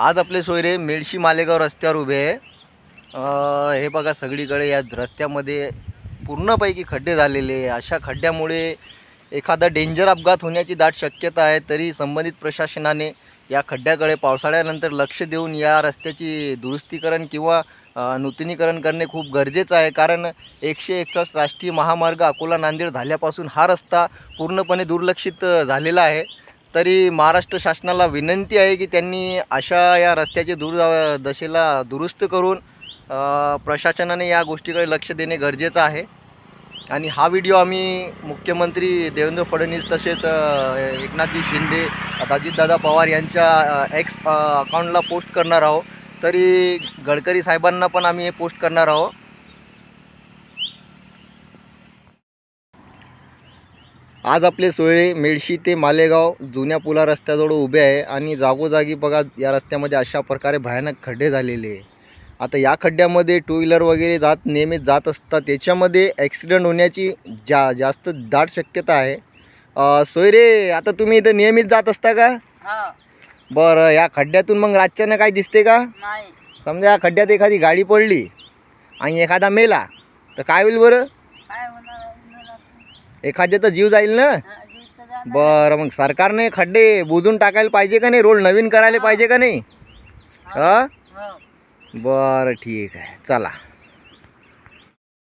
आज आपले सोयरे मेळशी मालेगाव रस्त्यावर उभे आहे. हे बघा सगळीकडे या रस्त्यामध्ये पूर्णपैकी खड्डे झालेले अशा खड्ड्यामुळे एखादा डेंजर अपघात होण्याची दाट शक्यता आहे तरी संबंधित प्रशासनाने या खड्ड्याकडे पावसाळ्यानंतर लक्ष देऊन या रस्त्याची दुरुस्तीकरण किंवा नूतनीकरण करणे खूप गरजेचं आहे. कारण एकशे एकसष्ट राष्ट्रीय महामार्ग अकोला नांदेड झाल्यापासून हा रस्ता पूर्णपणे दुर्लक्षित झालेला आहे. तरी महाराष्ट्र शासनाला विनंती आहे की त्यांनी अशा या रस्त्याची दुर दशेला दुरुस्त करून प्रशासनाने या गोष्टीकडे लक्ष देणे गरजेचं आहे. आणि हा व्हिडिओ आम्ही मुख्यमंत्री देवेंद्र फडणवीस तसेच एकनाथजी शिंदे अजितदादा पवार यांच्या एक्स अकाउंटला पोस्ट करणार आहोत. तरी गडकरी साहेबांना पण आम्ही हे पोस्ट करणार आहोत. आज आपले सोयरे मेडशी ते मालेगाव जुन्या पुला रस्त्याजवळ उभे आहे आणि जागोजागी बघा या रस्त्यामध्ये अशा प्रकारे भयानक खड्डे झालेले आहे. आता या खड्ड्यामध्ये टू व्हीलर वगैरे जात नेहमीच जात असतात. त्याच्यामध्ये ॲक्सिडेंट होण्याची जा जास्त दाट शक्यता आहे. सोयरे आता तुम्ही इथं नियमित जात असता का? बरं या खड्ड्यातून मग रातच्यानं काय दिसते का? समजा या खड्ड्यात एखादी गाडी पडली आणि एखादा मेला तर काय होईल बरं काय होणार आहे? होणार नाही. एखाद्याचा जीव जाईल ना? हा. बरं मग सरकारने खड्डे बुजून टाकायला पाहिजे का नाही? रोड नवीन करायला पाहिजे का नाही? हा. हो. बरं ठीक आहे. चला.